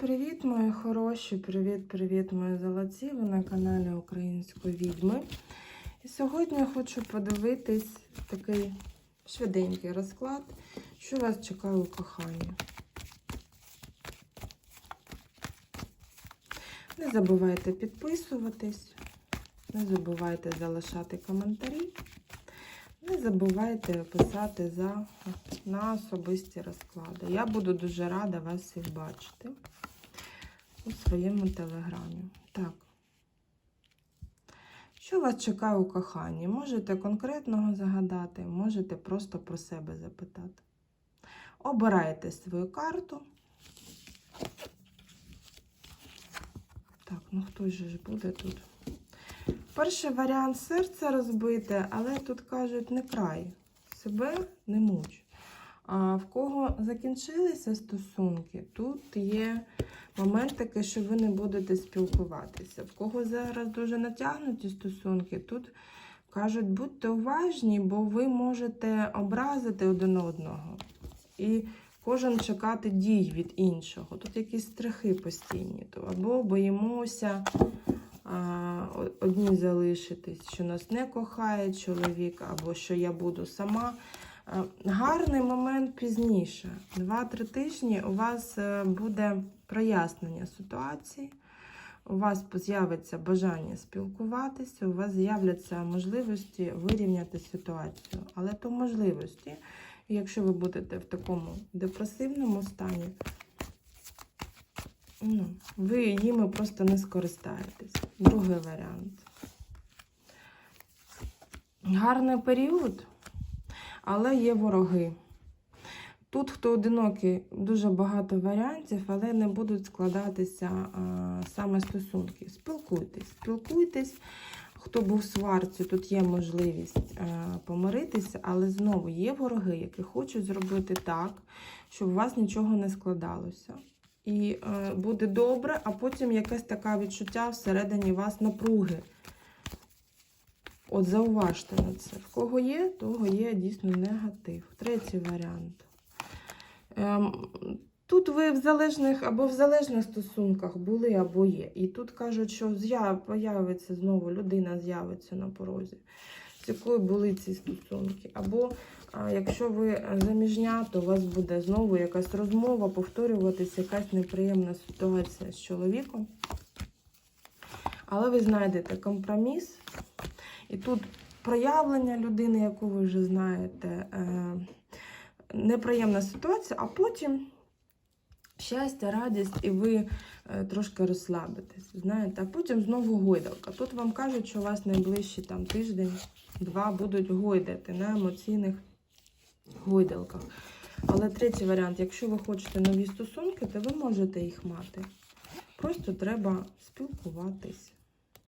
Привіт-привіт, мої хороші! Привіт-привіт, мої золоті! Ви на каналі Української відьми. І сьогодні я хочу подивитись такий швиденький розклад, що вас чекає у коханні. Не забувайте підписуватись, не забувайте залишати коментарі. Не забувайте писати за, на особисті розклади. Я буду дуже рада вас всіх бачити у своєму телеграмі. Так. Що вас чекає у коханні? Можете конкретного загадати, можете просто про себе запитати. Обирайте свою карту. Так, ну хто же ж буде тут? Перший варіант серце розбите, але тут кажуть не край. Себе не муч. А в кого закінчилися стосунки, тут є момент такий, що ви не будете спілкуватися. В кого зараз дуже натягнуті стосунки, тут кажуть, будьте уважні, бо ви можете образити один одного. І кожен чекати дій від іншого. Тут якісь страхи постійні. То Або боїмося а, одні залишитись, що нас не кохає чоловік, або що я буду сама. А, Гарний момент пізніше. Два-три тижні у вас е, буде прояснення ситуації, у вас з'явиться бажання спілкуватися, у вас з'являться можливості вирівняти ситуацію. Але то можливості, якщо ви будете в такому депресивному стані, Ну, ви їми просто не скористаєтесь. Другий варіант. Гарний період, але є вороги. Тут, хто одинокий, дуже багато варіантів, але не будуть складатися а, саме стосунки. Спілкуйтесь, спілкуйтесь. Хто був сварці, тут є можливість а, помиритися, але знову є вороги, які хочуть зробити так, щоб у вас нічого не складалося і е, буде добре, а потім якесь таке відчуття всередині вас напруги. От зауважте на це. В кого є, того є дійсно негатив. Третій варіант. Ем, тут ви в залежних або в залежних стосунках були, або є. І тут кажуть, що з'явиться знову людина з'явиться на порозі, з якою були ці стосунки. Або а якщо ви заміжня, то у вас буде знову якась розмова, повторюватися, якась неприємна ситуація з чоловіком. Але ви знайдете компроміс. І тут проявлення людини, яку ви вже знаєте, е, неприємна ситуація, а потім щастя, радість, і ви е, трошки розслабитесь. Знаєте, а потім знову гойдалка. Тут вам кажуть, що у вас найближчі там тиждень-два будуть гойдати на емоційних гойдалках. Але третій варіант, якщо ви хочете нові стосунки, то ви можете їх мати. Просто треба спілкуватись.